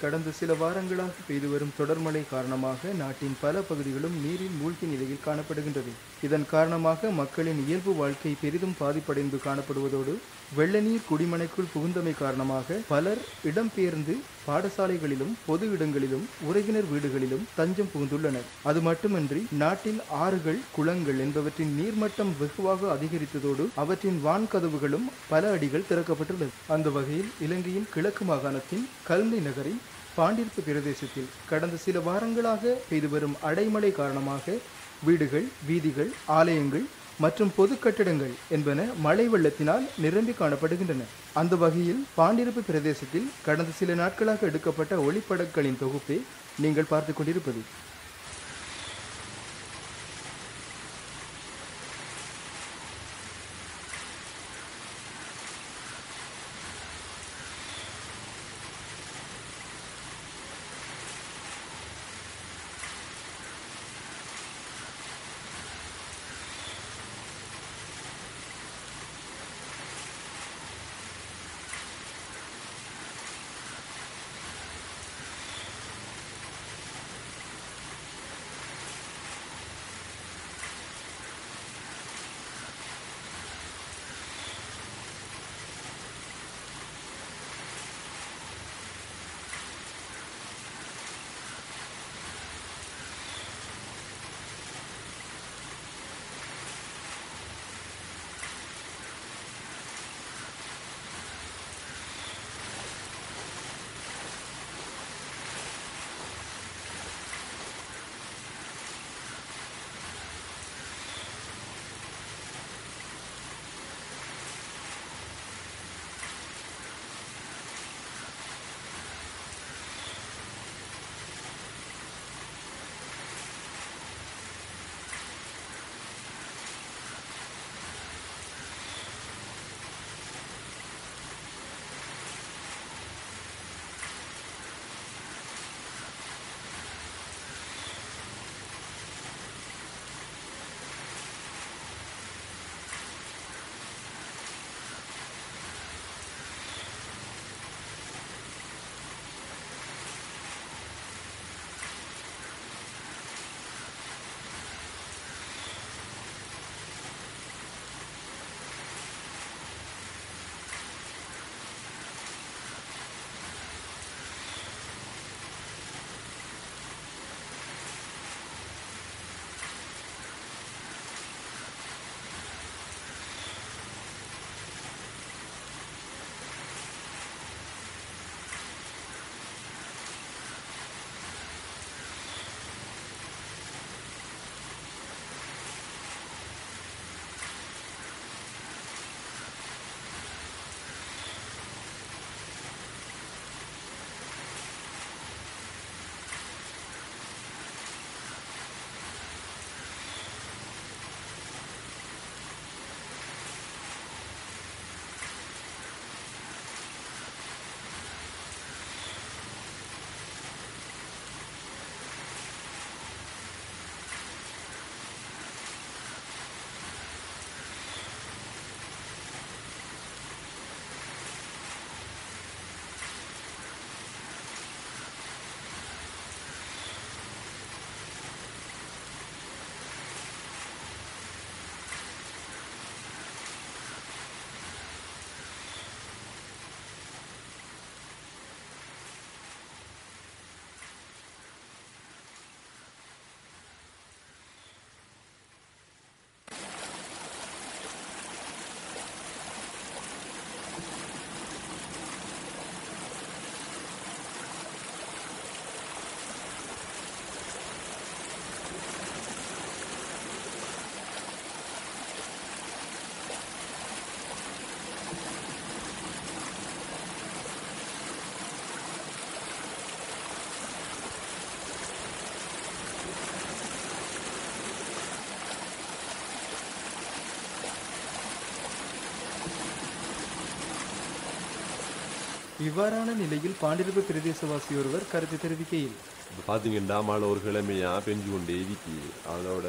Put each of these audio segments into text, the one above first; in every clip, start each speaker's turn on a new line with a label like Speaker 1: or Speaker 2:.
Speaker 1: கடந்த சில வாரங்களாக பெய்து வரும் தொடர் மழை காரணமாக நாட்டின் பல பகுதிகளும் நீரில் மூழ்கி நிலையில் காணப்படுகின்றது. இதன் காரணமாக மக்களின் இயல்பு வாழ்க்கை பெரிதும் பாதிப்படைந்து காணப்படுவதோடு வெள்ளநீர் குடிமனைக்குள் புகுந்தமை காரணமாக பலர் இடம்பெயர்ந்து பாடசாலைகளிலும் பொது இடங்களிலும் உறவினர் வீடுகளிலும் தஞ்சம் புகுந்துள்ளனர். அது மட்டுமின்றி நாட்டில் ஆறுகள் குளங்கள் என்பவற்றின் நீர்மட்டம் வெகுவாக அதிகரித்ததோடு அவற்றின் வான்கதவுகளும் பல அடிகள் திறக்கப்பட்டுள்ளது. அந்த வகையில் இலங்கையின் கிழக்கு மாகாணத்தின் கல்மை நகரின் பாண்டிருப்பு பிரதேசத்தில் கடந்த சில வாரங்களாக பெய்து வரும் அடைமழை காரணமாக வீடுகள் வீதிகள் ஆலயங்கள் மற்றும் பொது கட்டிடங்கள் என்பன மழை வெள்ளத்தினால் நிரம்பி காணப்படுகின்றன. அந்த வகையில் பாண்டிருப்பு பிரதேசத்தில் கடந்த சில நாட்களாக எடுக்கப்பட்ட ஒளிப்படங்களின் தொகுப்பை நீங்கள் பார்த்து கொண்டிருப்பது. இவ்வாறான நிலையில் பாண்டிருப்பு பிரதேசவாசி ஒருவர் கருத்து தெரிவிக்கையில்
Speaker 2: இப்போ பார்த்தீங்கன்னா மழை ஒரு கிழமையாக பெஞ்சு கொண்டே இருக்குது அதோட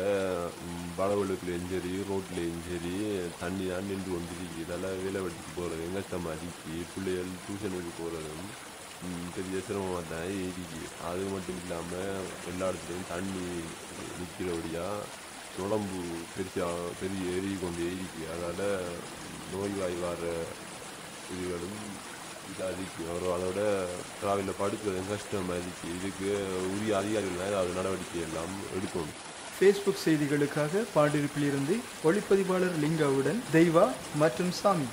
Speaker 2: ம், வளவழுக்குலையும் சரி ரோட்லேயும் சரி தண்ணி தான் நின்று கொண்டு இருக்குது இதெல்லாம் வேலை வெட்டிக்கு போகிறது எங்கச்சமாக அடிச்சு பிள்ளைகள் டியூஷனுக்கு போகிறதும் பெரிய சிரமமாக தான் இருக்கு. அது மட்டும் இல்லாமல் எல்லா இடத்துலையும் தண்ணி நிற்கிறபடியாக உடம்பு பெருசாக பெரிய எரிய கொண்டே இருக்கு. அதனால் நோய்வாய் வர இதுகளும் இதாதிக்கு இருக்கு ஒரு அதோட டிராவலில் படுக்கிறது கஷ்டம் அதிக்கு இதுக்கு உரிய அதிகாரிகள் ஏதாவது நடவடிக்கை எல்லாம் எடுக்கணும்.
Speaker 1: ஃபேஸ்புக் செய்திகளுக்காக பாண்டிருப்பிலிருந்து ஒளிப்பதிவாளர் லிங்காவுடன் தெய்வா மற்றும் சாமி.